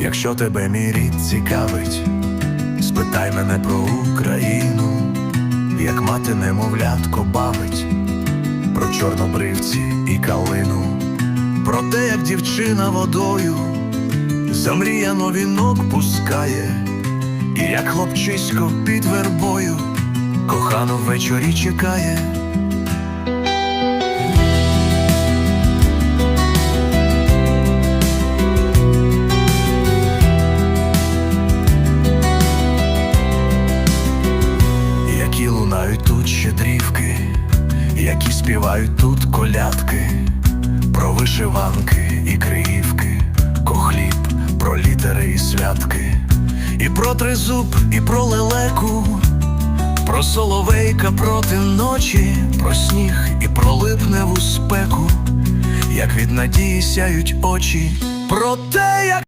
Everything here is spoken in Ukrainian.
Якщо тебе мій рід цікавить, спитай мене про Україну, як мати немовлятко бавить, про чорнобривці і калину, про те, як дівчина водою замріяно вінок пускає, і як хлопчисько під вербою кохану ввечері чекає. Лунають тут щедрівки, які співають тут колядки, про вишиванки і криївки, кохліб, про літери і святки, і про тризуб, і про лелеку, про соловейка проти ночі, про сніг і про липневу спеку, як від надії сяють очі, про те, як